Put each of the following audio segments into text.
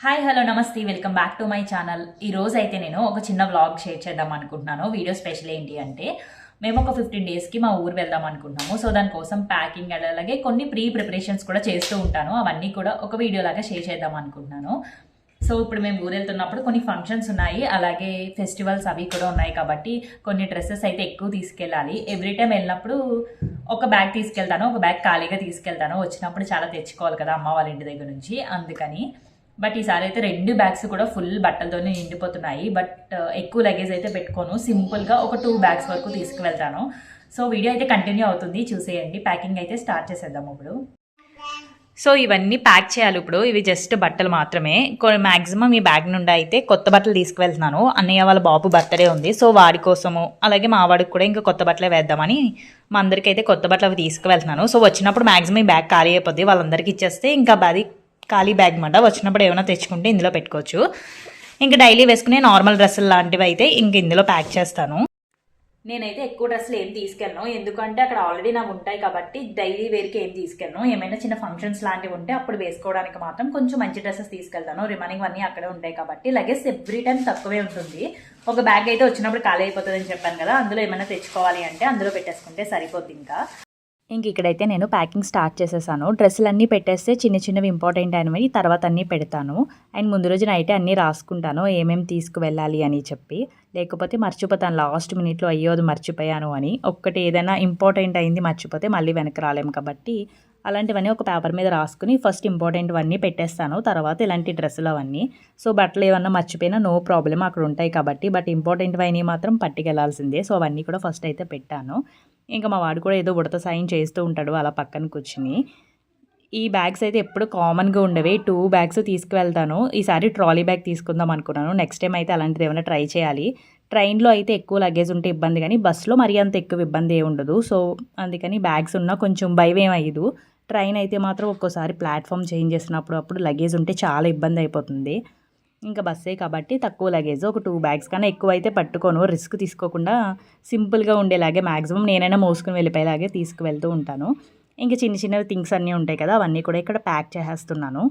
Hi hello నమస్తే welcome back to my channel. ఈ రోజు అయితే నేను ఒక చిన్న వ్లాగ్ షేర్ చేద్దాం అనుకుంటున్నాను. వీడియో స్పెషల్ ఏంటి అంటే మేము ఒక ఫిఫ్టీన్ డేస్కి మా ఊరు వెళ్దాం అనుకుంటున్నాము. సో దానికోసం ప్యాకింగ్ అలాగే కొన్ని ప్రీ ప్రిపరేషన్స్ కూడా చేస్తూ ఉంటాను. అవన్నీ కూడా ఒక వీడియో లాగా షేర్ చేద్దాం అనుకుంటున్నాను. సో ఇప్పుడు మేము ఊరు వెళ్తున్నప్పుడు కొన్ని ఫంక్షన్స్ ఉన్నాయి. అలాగే ఫెస్టివల్స్ అవి కూడా ఉన్నాయి కాబట్టి కొన్ని డ్రెస్సెస్ అయితే ఎక్కువ తీసుకెళ్ళాలి. ఎవ్రీ టైం వెళ్ళినప్పుడు ఒక బ్యాగ్ తీసుకెళ్తాను ఒక బ్యాగ్ ఖాళీగా తీసుకెళ్తాను. వచ్చినప్పుడు చాలా తెచ్చుకోవాలి కదా అమ్మ వాళ్ళ ఇంటి దగ్గర నుంచి. అందుకని బట్ ఈసారి అయితే రెండు బ్యాగ్స్ కూడా ఫుల్ బట్టలతోనే నిండిపోతున్నాయి. బట్ ఎక్కువ లగేజ్ అయితే పెట్టుకోను. సింపుల్గా ఒక టూ బ్యాగ్స్ వరకు తీసుకువెళ్తాను. సో వీడియో అయితే కంటిన్యూ అవుతుంది. చూసేయండి. ప్యాకింగ్ అయితే స్టార్ట్ చేసేద్దాం ఇప్పుడు. సో ఇవన్నీ ప్యాక్ చేయాలి ఇప్పుడు. ఇవి జస్ట్ బట్టలు మాత్రమే. మ్యాక్సిమం ఈ బ్యాగ్ నుండి అయితే కొత్త బట్టలు తీసుకువెళ్తున్నాను. అన్నయ్య వాళ్ళ బాబు బర్త్డే ఉంది. సో వాడి కోసము అలాగే మా వాడికి కూడా ఇంకా కొత్త బట్టలే వేద్దామని మా అందరికీ అయితే కొత్త బట్టలు అవి తీసుకువెళ్తున్నాను. సో వచ్చినప్పుడు మ్యాక్సిమం ఈ బ్యాగ్ ఖాళీ అయిపోద్ది. వాళ్ళందరికీ ఇచ్చేస్తే ఇంకా అది ఖాళీ బ్యాగ్ మాట వచ్చినప్పుడు ఏమైనా తెచ్చుకుంటే ఇందులో పెట్టుకోవచ్చు. ఇంకా డైలీ వేసుకునే నార్మల్ డ్రెస్సులు లాంటివి అయితే ఇంక ఇందులో ప్యాక్ చేస్తాను. నేనైతే ఎక్కువ డ్రెస్సులు ఏం తీసుకెళ్ళను. ఎందుకంటే అక్కడ ఆల్రెడీ నాకు ఉంటాయి కాబట్టి డైలీ వేర్కి ఏం తీసుకెళ్ళను. ఏమైనా చిన్న ఫంక్షన్స్ లాంటివి ఉంటే అప్పుడు వేసుకోవడానికి మాత్రం కొంచెం మంచి డ్రెస్సెస్ తీసుకెళ్తాను. రిమైనింగ్ అన్నీ అక్కడే ఉంటాయి కాబట్టి లగేజ్ ఎవ్రీ టైం తక్కువే ఉంటుంది. ఒక బ్యాగ్ అయితే వచ్చినప్పుడు ఖాళీ అయిపోతుందని చెప్పాను కదా అందులో ఏమైనా తెచ్చుకోవాలి అంటే అందులో పెట్టేసుకుంటే సరిపోద్ది ఇంకా. ఇంక ఇక్కడైతే నేను ప్యాకింగ్ స్టార్ట్ చేసేసాను. డ్రెస్సులు అన్నీ పెట్టేస్తే చిన్న చిన్నవి ఇంపార్టెంట్ అయినవి తర్వాత అన్నీ పెడతాను. అండ్ ముందు రోజు నైట్ అన్నీ రాసుకుంటాను ఏమేమి తీసుకువెళ్ళాలి అని చెప్పి. లేకపోతే మర్చిపోతాను లాస్ట్ మినిట్లో అయ్యో అది మర్చిపోయాను అని. ఒక్కటి ఏదైనా ఇంపార్టెంట్ అయింది మర్చిపోతే మళ్ళీ వెనక రాలేము కాబట్టి అలాంటివన్నీ ఒక పేపర్ మీద రాసుకుని ఫస్ట్ ఇంపార్టెంట్ అవన్నీ పెట్టేస్తాను తర్వాత ఇలాంటి డ్రెస్సులు అవన్నీ. సో బట్టలు ఏమన్నా మర్చిపోయినా నో ప్రాబ్లం అక్కడ ఉంటాయి కాబట్టి బట్ ఇంపార్టెంట్ అయినవి మాత్రం పట్టుకెళ్ళాల్సిందే. సో అవన్నీ కూడా ఫస్ట్ అయితే పెట్టాను. ఇంకా మా వాడు కూడా ఏదో ఉడత సాయం చేస్తూ ఉంటాడు అలా పక్కన కూర్చుని. ఈ బ్యాగ్స్ అయితే ఎప్పుడు కామన్గా ఉండేవి. టూ బ్యాగ్స్ తీసుకువెళ్తాను. ఈసారి ట్రాలీ బ్యాగ్ తీసుకుందాం అనుకున్నాను. నెక్స్ట్ టైం అయితే అలాంటిది ఏమైనా ట్రై చేయాలి. ట్రైన్లో అయితే ఎక్కువ లగేజ్ ఉంటే ఇబ్బంది కానీ బస్సులో మరీ అంత ఎక్కువ ఇబ్బంది ఏ ఉండదు. సో అందుకని బ్యాగ్స్ ఉన్నా కొంచెం భయం ఏమయ్యదు ట్రైన్ అయితే మాత్రం ఒక్కోసారి ప్లాట్ఫామ్ చేంజ్ చేసినప్పుడు అప్పుడు లగేజ్ ఉంటే చాలా ఇబ్బంది అయిపోతుంది. ఇంకా బస్సే కాబట్టి తక్కువ లగేజ్ ఒక టూ బ్యాగ్స్ కన్నా ఎక్కువ అయితే పట్టుకోను. రిస్క్ తీసుకోకుండా సింపుల్గా ఉండేలాగే మ్యాక్సిమం నేనైనా మోసుకుని వెళ్ళిపోయేలాగే తీసుకువెళ్తూ ఉంటాను. ఇంకా చిన్న చిన్న థింగ్స్ అన్నీ ఉంటాయి కదా అవన్నీ కూడా ఇక్కడ ప్యాక్ చేసేస్తున్నాను.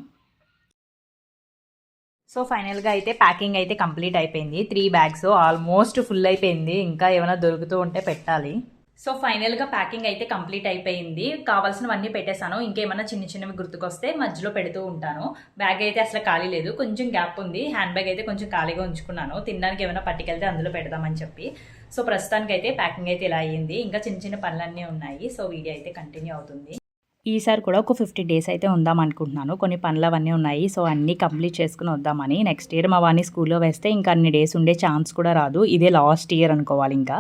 సో ఫైనల్గా అయితే ప్యాకింగ్ అయితే కంప్లీట్ అయిపోయింది. త్రీ బ్యాగ్స్ ఆల్మోస్ట్ ఫుల్ అయిపోయింది. ఇంకా ఏమైనా దొరుకుతూ ఉంటే పెట్టాలి. సో ఫైనల్గా ప్యాకింగ్ అయితే కంప్లీట్ అయిపోయింది. కావాల్సినవన్నీ పెట్టేశాను. ఇంకేమైనా చిన్న చిన్నవి గుర్తుకొస్తే మధ్యలో పెడుతూ ఉంటాను. బ్యాగ్ అయితే అసలు ఖాళీ లేదు. కొంచెం గ్యాప్ ఉంది. హ్యాండ్ బ్యాగ్ అయితే కొంచెం ఖాళీగా ఉంచుకున్నాను. తినడానికి ఏమైనా పట్టుకెళ్తే అందులో పెడదామని చెప్పి. సో ప్రస్తుతానికి అయితే ప్యాకింగ్ అయితే ఇలా అయ్యింది ఇంకా చిన్న చిన్న పనులన్నీ ఉన్నాయి. సో వీడియో అయితే కంటిన్యూ అవుతుంది. ఈసారి కూడా ఒక ఫిఫ్టీ డేస్ అయితే ఉందాం అనుకుంటున్నాను. కొన్ని పనులు అవన్నీ ఉన్నాయి. సో అన్నీ కంప్లీట్ చేసుకుని వద్దామని. నెక్స్ట్ ఇయర్ మా వాడిని స్కూల్లో వేస్తే ఇంకా అన్ని డేస్ ఉండే ఛాన్స్ కూడా రాదు. ఇదే లాస్ట్ ఇయర్ అనుకోవాలి ఇంకా.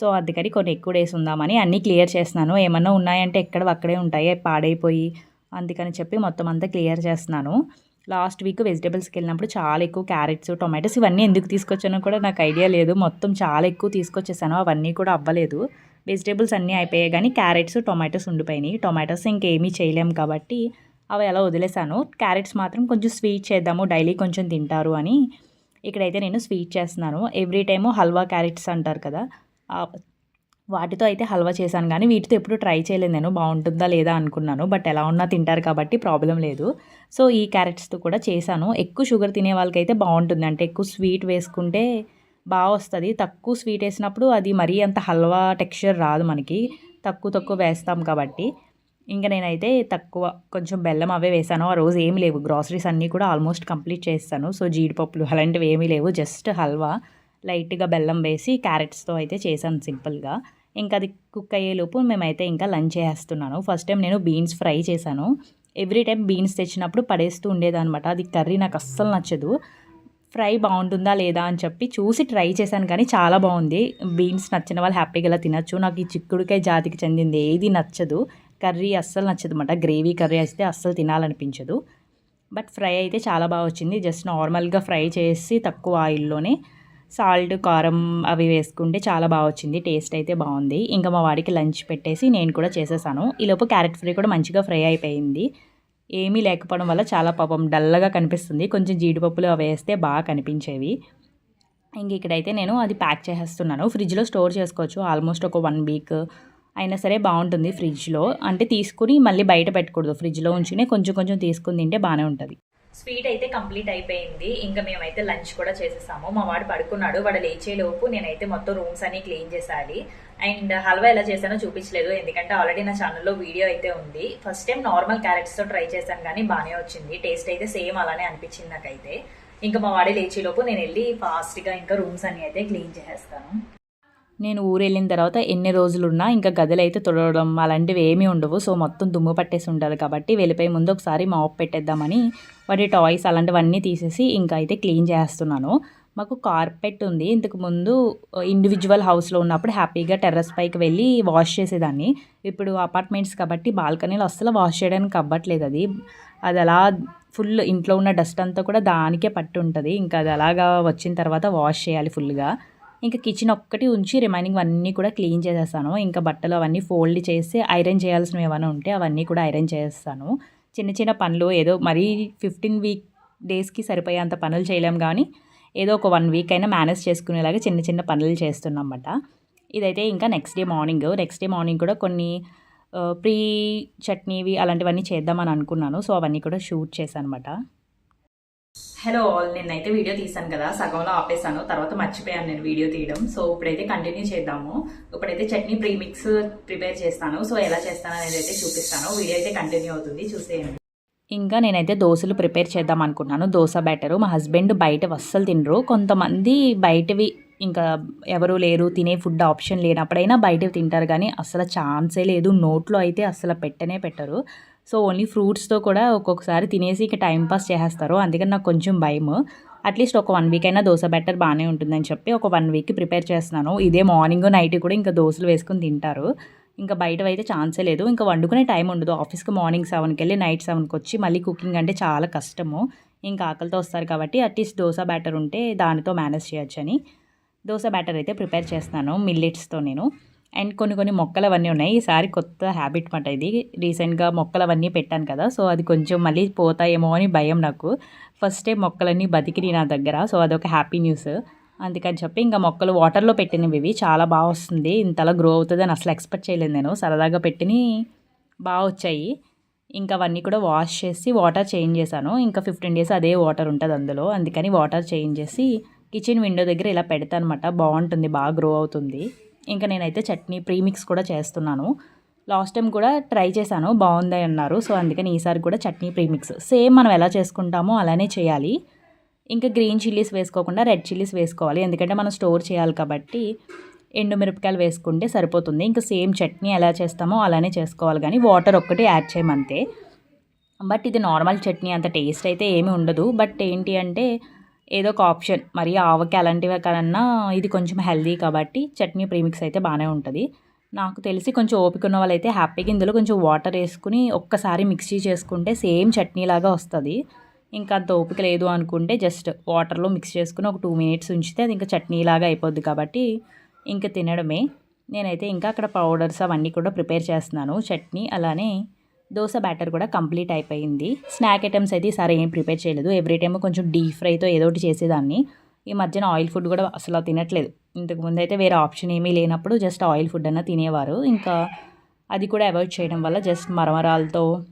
సో అందుకని కొన్ని ఎక్కువ డేస్ ఉందామని అన్నీ క్లియర్ చేస్తున్నాను. ఏమన్నా ఉన్నాయంటే ఎక్కడ అక్కడే ఉంటాయి పాడైపోయి అందుకని చెప్పి మొత్తం అంతా క్లియర్ చేస్తున్నాను. లాస్ట్ వీక్ వెజిటేబుల్స్కి వెళ్ళినప్పుడు చాలా ఎక్కువ క్యారెట్స్ టొమాటోస్ ఇవన్నీ ఎందుకు తీసుకొచ్చానో కూడా నాకు ఐడియా లేదు. మొత్తం చాలా ఎక్కువ తీసుకొచ్చేసాను. అవన్నీ కూడా అవ్వలేదు. వెజిటేబుల్స్ అన్నీ అయిపోయాయి కానీ క్యారెట్స్ టొమాటోస్ ఉండిపోయినాయి. టొమాటోస్ ఇంకేమీ చేయలేము కాబట్టి అవి అలా వదిలేసాను. క్యారెట్స్ మాత్రం కొంచెం స్వీట్ చేద్దాము డైలీ కొంచెం తింటారు అని ఇక్కడైతే నేను స్వీట్ చేస్తున్నాను. ఎవ్రీ టైము హల్వా క్యారెట్స్ అంటారు కదా వాటితో అయితే హల్వా చేశాను కానీ వీటితో ఎప్పుడు ట్రై చేయలేదు నేను. బాగుంటుందా లేదా అనుకున్నాను. బట్ ఎలా ఉన్నా తింటారు కాబట్టి ప్రాబ్లం లేదు. సో ఈ క్యారెట్స్తో కూడా చేశాను. ఎక్కువ షుగర్ తినే వాళ్ళకైతే బాగుంటుంది. అంటే ఎక్కువ స్వీట్ వేసుకుంటే బాగా వస్తుంది. తక్కువ స్వీట్ వేసినప్పుడు అది మరీ అంత హల్వా టెక్స్చర్ రాదు మనకి. తక్కువ తక్కువ వేస్తాం కాబట్టి. ఇంకా నేనైతే తక్కువ కొంచెం బెల్లం అవే వేసాను ఆ రోజు ఏమి లేవు. గ్రాసరీస్ అన్నీ కూడా ఆల్మోస్ట్ కంప్లీట్ చేస్తాను. సో జీడిపప్పులు అలాంటివి ఏమీ లేవు. జస్ట్ హల్వా. లైట్గా బెల్లం వేసి క్యారెట్స్తో అయితే చేశాను సింపుల్గా. ఇంకా అది కుక్ అయ్యేలోపు మేమైతే ఇంకా లంచ్ చేస్తున్నాను. ఫస్ట్ టైం నేను బీన్స్ ఫ్రై చేశాను. ఎవ్రీ టైం బీన్స్ తెచ్చినప్పుడు పడేస్తూ ఉండేదన్నమాట. అది కర్రీ నాకు అస్సలు నచ్చదు. ఫ్రై బాగుంటుందా లేదా అని చెప్పి చూసి ట్రై చేశాను కానీ చాలా బాగుంది. బీన్స్ నచ్చిన వాళ్ళు హ్యాపీగా ఇలా తినచ్చు. నాకు ఈ చిక్కుడుకాయ జాతికి చెందింది ఏది నచ్చదు. కర్రీ అస్సలు నచ్చదు అనమాట గ్రేవీ కర్రీ అయితే అస్సలు తినాలనిపించదు. బట్ ఫ్రై అయితే చాలా బాగా వచ్చింది. జస్ట్ నార్మల్గా ఫ్రై చేసి తక్కువ ఆయిల్లోనే సాల్ట్ కారం అవి వేసుకుంటే చాలా బాగా వచ్చింది టేస్ట్ అయితే బాగుంది. ఇంకా మా వాడికి లంచ్ పెట్టేసి నేను కూడా చేసేసాను. ఈలోపు క్యారెట్ ఫ్రై కూడా మంచిగా ఫ్రై అయిపోయింది. ఏమీ లేకపోవడం వల్ల చాలా పాపం డల్లగా కనిపిస్తుంది. కొంచెం జీడిపప్పులు అవి వేస్తే బాగా కనిపించేవి. ఇంక ఇక్కడైతే నేను అది ప్యాక్ చేసేస్తున్నాను. ఫ్రిడ్జ్లో స్టోర్ చేసుకోవచ్చు. ఆల్మోస్ట్ ఒక వన్ వీక్ అయినా సరే బాగుంటుంది ఫ్రిడ్జ్లో. అంటే తీసుకుని మళ్ళీ బయట పెట్టకూడదు. ఫ్రిడ్జ్లో ఉంచునే కొంచెం కొంచెం తీసుకుని తింటే బాగానే ఉంటుంది. స్వీట్ అయితే కంప్లీట్ అయిపోయింది. ఇంకా మేమైతే లంచ్ కూడా చేసేసాము. మా వాడు పడుకున్నాడు. వాడు లేచేలోపు నేనైతే మొత్తం రూమ్స్ అన్ని క్లీన్ చేసేయాలి అండ్ హల్వా ఎలా చేశానో చూపించలేదు. ఎందుకంటే ఆల్రెడీ నా ఛానల్లో వీడియో అయితే ఉంది. ఫస్ట్ టైం నార్మల్ క్యారెట్స్తో ట్రై చేశాను కానీ బాగానే వచ్చింది. టేస్ట్ అయితే సేమ్ అలానే అనిపించింది నాకైతే. ఇంకా మా వాడి లేచేలోపు నేను వెళ్ళి ఫాస్ట్గా ఇంకా రూమ్స్ అన్ని అయితే క్లీన్ చేసేస్తాను. నేను ఊరు వెళ్ళిన తర్వాత ఎన్ని రోజులున్నా ఇంకా గదులు అయితే తుడవడం అలాంటివి ఏమీ ఉండవు. సో మొత్తం దుమ్ము పట్టేసి ఉంటుంది కాబట్టి వెళ్ళిపోయే ముందు ఒకసారి మాప్ పెట్టేద్దామని వాటి టాయ్స్ అలాంటివన్నీ తీసేసి ఇంకా అయితే క్లీన్ చేస్తున్నాను. మాకు కార్పెట్ ఉంది. ఇంతకు ముందు ఇండివిజువల్ హౌస్లో ఉన్నప్పుడు హ్యాపీగా టెర్రస్ పైకి వెళ్ళి వాష్ చేసేదాన్ని. ఇప్పుడు అపార్ట్మెంట్స్ కాబట్టి బాల్కనీలో అస్సలు వాష్ చేయడానికి అవ్వట్లేదు అది. అది అలా ఫుల్ ఇంట్లో ఉన్న డస్ట్ అంతా కూడా దానికే పట్టు ఉంటుంది ఇంకా అది అలాగా వచ్చిన తర్వాత వాష్ చేయాలి ఫుల్గా. ఇంకా కిచెన్ ఒక్కటి ఉంచి రిమైనింగ్ అన్నీ కూడా క్లీన్ చేసేస్తాను. ఇంకా బట్టలు అవన్నీ ఫోల్డ్ చేసి ఐరన్ చేయాల్సినవి ఏమైనా ఉంటే అవన్నీ కూడా ఐరన్ చేస్తాను చిన్న చిన్న పనులు ఏదో మరీ ఫిఫ్టీన్ వీక్ డేస్కి సరిపోయేంత పనులు చేయలేం కానీ ఏదో ఒక వన్ వీక్ అయినా మేనేజ్ చేసుకునేలాగా చిన్న చిన్న పనులు చేస్తున్నమాట ఇదైతే ఇంకా next day morning next day morning కూడా కొన్ని ప్రీ చట్నీవి అలాంటివన్నీ చేద్దామని అనుకున్నాను. సో అవన్నీ కూడా షూట్ చేశాను అనమాట హలో ఆల్ నేనైతే వీడియో తీసాను కదా సగంలో ఆపేసాను తర్వాత మర్చిపోయాను నేను వీడియో తీయడం. సో ఇప్పుడైతే కంటిన్యూ చేద్దాము. ఇప్పుడైతే చట్నీ ప్రీమిక్స్ ప్రిపేర్ చేస్తాను. సో ఎలా చేస్తాను అనేది అయితే చూపిస్తాను. వీడియో అయితే కంటిన్యూ అవుతుంది చూసేయండి. ఇంకా నేనైతే దోశలు ప్రిపేర్ చేద్దాం అనుకున్నాను దోశ బ్యాటరు మా హస్బెండ్ బయట అస్సలు తినరు. కొంతమంది బయటవి ఇంకా ఎవరు లేరు తినే ఫుడ్ ఆప్షన్ లేనప్పుడైనా బయటవి తింటారు కానీ అసలు ఛాన్సే లేదు. నోట్లో అయితే అసలు పెట్టనే పెట్టరు. సో ఓన్లీ ఫ్రూట్స్తో కూడా ఒక్కొక్కసారి తినేసి ఇక టైం పాస్ చేసేస్తారు. అందుకని నాకు కొంచెం భయం. అట్లీస్ట్ ఒక వన్ వీక్ అయినా దోశ బెటర్ బాగానే ఉంటుందని చెప్పి ఒక వన్ వీక్ ప్రిపేర్ చేస్తున్నాను. ఇదే మార్నింగ్ నైట్ కూడా ఇంకా దోశలు వేసుకుని తింటారు. ఇంకా బయట అయితే ఛాన్సే లేదు. ఇంకా వండుకునే టైం ఉండదు. ఆఫీస్కి మార్నింగ్ సెవెన్కి వెళ్ళి నైట్ సెవెన్కి వచ్చి మళ్ళీ కుకింగ్ అంటే చాలా కష్టము. ఇంకా ఆకలితో వస్తారు కాబట్టి అట్లీస్ట్ దోశ బ్యాటర్ ఉంటే దానితో మేనేజ్ చేయొచ్చని దోశ బ్యాటర్ అయితే ప్రిపేర్ చేస్తాను మిల్లెట్స్తో నేను. అండ్ కొన్ని కొన్ని మొక్కలు అవన్నీ ఉన్నాయి ఈసారి కొత్త హ్యాబిట్ మాట ఇది. రీసెంట్గా మొక్కలు అవన్నీ పెట్టాను కదా సో అది కొంచెం మళ్ళీ పోతాయేమో అని భయం నాకు. ఫస్ట్ టైం మొక్కలన్నీ బతికినాయి నా దగ్గర సో అదొక హ్యాపీ న్యూస్ అందుకని చెప్పి ఇంకా మొక్కలు వాటర్లో పెట్టినవి ఇవి. చాలా బాగా వస్తుంది. ఇంతలా గ్రో అవుతుంది అని అసలు ఎక్స్పెక్ట్ చేయలేదు నేను. సరదాగా పెట్టిని బాగా వచ్చాయి. ఇంకా అవన్నీ కూడా వాష్ చేసి వాటర్ చేంజ్ చేశాను. ఇంకా ఫిఫ్టీన్ డేస్ అదే వాటర్ ఉంటుంది అందులో. అందుకని వాటర్ చేంజ్ చేసి కిచెన్ విండో దగ్గర ఇలా పెడతా అనమాట బాగుంటుంది బాగా గ్రో అవుతుంది. ఇంకా నేనైతే చట్నీ ప్రీమిక్స్ కూడా చేస్తున్నాను. లాస్ట్ టైం కూడా ట్రై చేశాను బాగుంది అన్నారు. సో అందుకని ఈసారి కూడా చట్నీ ప్రీమిక్స్. సేమ్ మనం ఎలా చేసుకుంటామో అలానే చేయాలి. ఇంకా గ్రీన్ చిల్లీస్ వేసుకోకుండా రెడ్ చిల్లీస్ వేసుకోవాలి. ఎందుకంటే మనం స్టోర్ చేయాలి కాబట్టి ఎండు మిరపకాయలు వేసుకుంటే సరిపోతుంది. ఇంకా సేమ్ చట్నీ ఎలా చేస్తామో అలానే చేసుకోవాలి. కానీ వాటర్ ఒక్కటి యాడ్ చేయమంతే. బట్ ఇది నార్మల్ చట్నీ అంత టేస్ట్ అయితే ఏమీ ఉండదు. బట్ ఏంటి అంటే ఏదో ఒక ఆప్షన్ మరి ఆవకి అలాంటివి కన్నా ఇది కొంచెం హెల్దీ కాబట్టి చట్నీ ప్రీమిక్స్ అయితే బాగానే ఉంటుంది. నాకు తెలిసి కొంచెం ఓపిక ఉన్న వాళ్ళైతే హ్యాపీగా ఇందులో కొంచెం వాటర్ వేసుకుని ఒక్కసారి మిక్సీ చేసుకుంటే సేమ్ చట్నీ లాగా వస్తుంది. ఇంకా అంత ఓపిక లేదు అనుకుంటే జస్ట్ వాటర్లో మిక్స్ చేసుకుని ఒక టూ మినిట్స్ ఉంచితే అది ఇంకా చట్నీ లాగా అయిపోద్ది కాబట్టి ఇంకా తినడమే. నేనైతే ఇంకా అక్కడ పౌడర్స్ అవన్నీ కూడా ప్రిపేర్ చేస్తున్నాను. చట్నీ అలానే దోశ బ్యాటర్ కూడా కంప్లీట్ అయిపోయింది. స్నాక్ ఐటమ్స్ అయితే ఈసారి ఏం ప్రిపేర్ చేయలేదు. ఎవ్రీ టైమ్ కొంచెం డీప్ ఫ్రైతో ఏదో ఒకటి చేసేదాన్ని. ఈ మధ్యన ఆయిల్ ఫుడ్ కూడా అసలు తినట్లేదు. ఇంతకు ముందు అయితే వేరే ఆప్షన్ ఏమీ లేనప్పుడు జస్ట్ ఆయిల్ ఫుడ్ అన్న తినేవారు. ఇంకా అది కూడా అవాయిడ్ చేయడం వల్ల జస్ట్ మరమరాలతో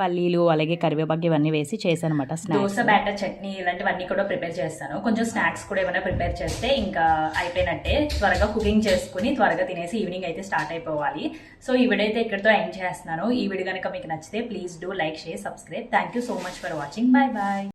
పల్లీలు అలాగే కరివేపాకు ఇవన్నీ వేసి చేశాను అనమాట దోశ బ్యాటర్ చట్నీ ఇలాంటివన్నీ కూడా ప్రిపేర్ చేస్తాను. కొంచెం స్నాక్స్ కూడా ఏమైనా ప్రిపేర్ చేస్తే ఇంకా అయిపోయినట్టే త్వరగా కుకింగ్ చేసుకుని త్వరగా తినేసి ఈవినింగ్ అయితే స్టార్ట్ అయిపోవాలి. సో ఈ వీడియో అయితే ఇక్కడితో ఎండ్ చేస్తున్నాను. ఈ వీడియో కనుక మీకు నచ్చితే please do like share subscribe. Thank you so much for watching. Bye bye.